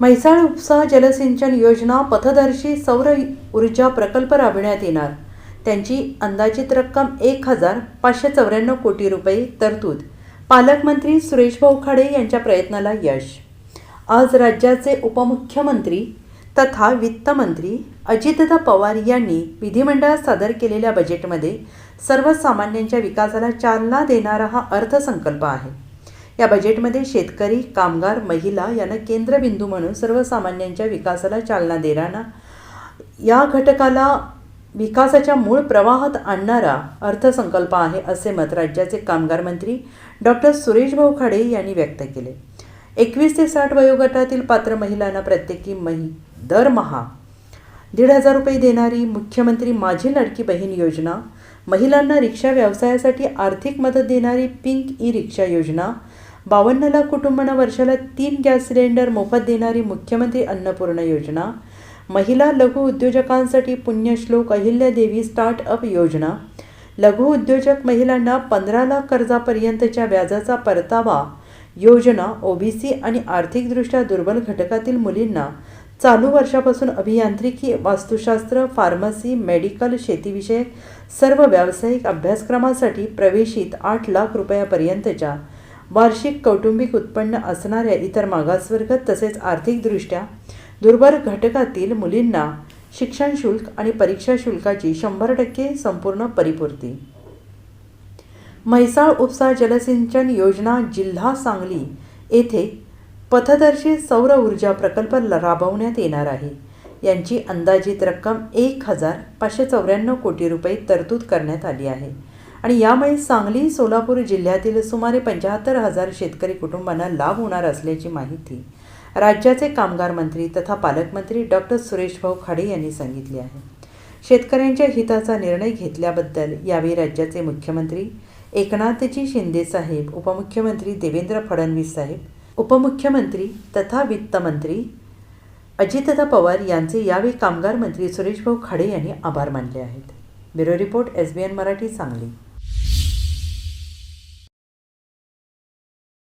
म्हैसाळ उपसा जलसिंचन योजना पथदर्शी सौर ऊर्जा प्रकल्प राबविण्यात येणार. त्यांची अंदाजित रक्कम एक हजार पाचशे चौऱ्याण्णव कोटी रुपये तरतूद. पालकमंत्री सुरेश भाऊ खाडे यांच्या प्रयत्नाला यश. आज राज्याचे उपमुख्यमंत्री तथा वित्तमंत्री अजितदा पवार यांनी विधिमंडळात सादर केलेल्या बजेटमध्ये सर्वसामान्यांच्या विकासाला चालना देणारा हा अर्थसंकल्प आहे. या बजेटमध्ये शेतकरी कामगार महिला यांना केंद्रबिंदू म्हणून सर्वसामान्यांच्या विकासाला चालना देणारा या घटकाला विकासाच्या मूळ प्रवाहात आणणारा अर्थसंकल्प आहे असे मत राज्याचे कामगार मंत्री डॉक्टर सुरेश भाऊ खाडे यांनी व्यक्त केले. एकवीस ते साठ वयोगटातील पात्र महिलांना प्रत्येकी मही दरमहा दीड हजार रुपये देणारी मुख्यमंत्री माझी लाडकी बहीण योजना महिलांना रिक्षा व्यवसायासाठी आर्थिक मदत देणारी पिंक ई रिक्षा योजना बावन्न लाख कुटुंबांना वर्षाला तीन गॅस सिलेंडर मोफत देणारी मुख्यमंत्री अन्नपूर्णा योजना महिला लघु उद्योजकांसाठी पुण्यश्लोक अहिल्यादेवी स्टार्टअप योजना लघु उद्योजक महिलांना पंधरा लाख कर्जापर्यंतच्या व्याजाचा परतावा योजना ओबीसी आणि आर्थिकदृष्ट्या दुर्बल घटकातील मुलींना चालू वर्षापासून अभियांत्रिकी वास्तुशास्त्र फार्मसी मेडिकल शेतीविषयक सर्व व्यावसायिक अभ्यासक्रमासाठी प्रवेशित आठ लाख रुपयापर्यंतच्या वार्षिक कौटुंबिक उत्पन्न असणाऱ्या इतर मागासवर्ग तसेच आर्थिकदृष्ट्या दुर्बल घटकातील मुलींना शिक्षण शुल्क आणि परीक्षा शुल्काची शंभर टक्के संपूर्ण परिपूर्ती. म्हैसाळ उपसा जलसिंचन योजना जिल्हा सांगली येथे पथदर्शी सौर ऊर्जा प्रकल्प राबवण्यात येणार आहे. यांची अंदाजित रक्कम एक हजार पाचशे चौऱ्याण्णव कोटी रुपये तरतूद करण्यात आली आहे. आणि यामुळे सांगली सोलापूर जिल्ह्यातील सुमारे पंच्याहत्तर हजार शेतकरी कुटुंबांना लाभ होणार असल्याची माहिती राज्याचे कामगार मंत्री तथा पालकमंत्री डॉक्टर सुरेशभाऊ खाडे यांनी सांगितले आहे. शेतकऱ्यांच्या हिताचा निर्णय घेतल्याबद्दल यावेळी राज्याचे मुख्यमंत्री एकनाथजी शिंदे साहेब उपमुख्यमंत्री देवेंद्र फडणवीस साहेब उपमुख्यमंत्री तथा वित्तमंत्री अजितदा पवार यांचे यावेळी कामगार मंत्री सुरेशभाऊ खाडे यांनी आभार मानले आहेत. Bureau report S B N Marathi Sangli.